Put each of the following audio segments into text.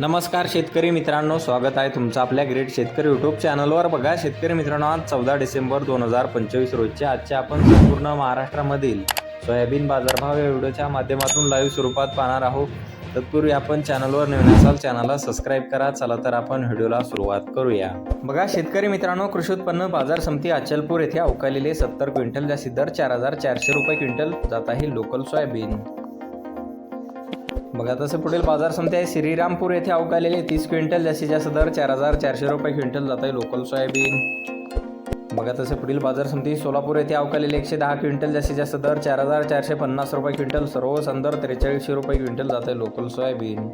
नमस्कार शेतकरी मित्रांनो स्वागत आहे तुमचं आपल्या ग्रेट शेतकरी यूट्यूब चॅनलवर. बघा शेतकरी मित्रांनो आज चौदा डिसेंबर दोन हजार पंचवीस रोजचे आजचे आपण संपूर्ण महाराष्ट्रामधील सोयाबीन बाजारभाव या व्हिडिओच्या माध्यमातून लाईव्ह स्वरूपात पाहणार आहोत. तत्पूर्वी आपण चॅनलवर नवीन असाल चॅनलला सबस्क्राईब करा. चला तर आपण व्हिडिओला सुरुवात करूया. बघा शेतकरी मित्रांनो कृषी उत्पन्न बाजार समिती अचलपूर येथे अवकालेले सत्तर क्विंटल जास्तीत दर चार हजार चारशे रुपये क्विंटल जात आहे लोकल सोयाबीन. बघा तसं पुढील बाजार समिती आहे. श्रीरामपूर येथे अवकालेले तीस क्विंटल जास्तीत जास्त दर चार हजार चारशे रुपये क्विंटल जात आहे लोकल सोयाबीन. बघा तसे पुढील बाजार समिती सोलापूर येथे अवकालेले एकशे दहा क्विंटल जास्तीत जास्त दर चार हजार चारशे पन्नास रुपये क्विंटल. सर्व संदर त्रेचाळीसशे रुपये क्विंटल जात आहे लोकल सोयाबीन.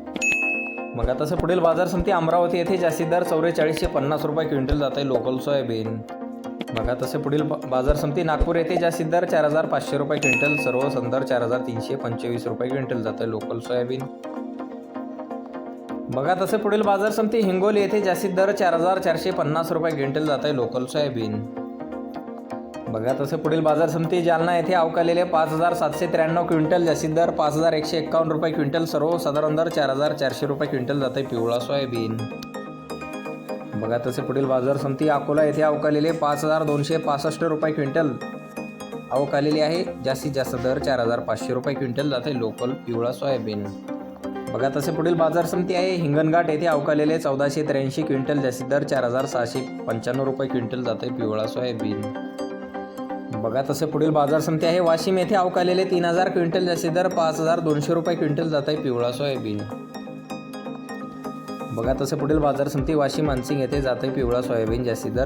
बघा तसं पुढील बाजार समिती अमरावती येथे जास्तीत दर चौवेचाळीसशे पन्नास रुपये क्विंटल जात आहे लोकल सोयाबीन. बघा तसे पुढील बाजार समिती नागपूर येथे जास्तीत दर चार हजार पाचशे रुपये क्विंटल सर्व संदर चार हजार तीनशे पंचवीस रुपये क्विंटल जात आहे लोकल सोयाबीन. बघा तसे पुढील बाजार समिती हिंगोली येथे जास्तीत दर चार हजार चारशे पन्नास रुपये क्विंटल जात आहे लोकल सोयाबीन. बघा तसे पुढील बाजार समिती जालना येथे अवकालेले पाच हजार सातशे त्र्याण्णव क्विंटल जास्तीत दर पाच हजार एकशे एक्कावन्न रुपये क्विंटल सर्व साधारण दर चार हजार चारशे रुपये क्विंटल जात आहे पिवळा सोयाबीन. बघा तसे पुढील बाजार समिती अकोला येथे अवकालेले पाच हजार दोनशे पासष्ट रुपये क्विंटल. अवकालेली आहे. जास्तीत जास्त दर चार हजार पाचशे रुपये क्विंटल जाते लोकल पिवळा सोयाबीन. बघा तसे पुढील बाजार समिती आहे. हिंगणघाट येथे अवकालेले चौदाशे त्र्याऐंशी क्विंटल जास्तीत दर चार हजार सहाशे पंच्याण्णव रुपये क्विंटल जाते पिवळा सोयाबीन. बघा तसे पुढील बाजार समिती आहे. वाशिम येथे अवकालेले तीन हजार क्विंटल जास्तीत दर पाच हजार दोनशे रुपये क्विंटल जात आहे पिवळा सोयाबीन. बघा तसे पुढील बाजार समिती वाशिम मानसिंग येथे जाते पिवळा सोयाबीन जास्तीत दर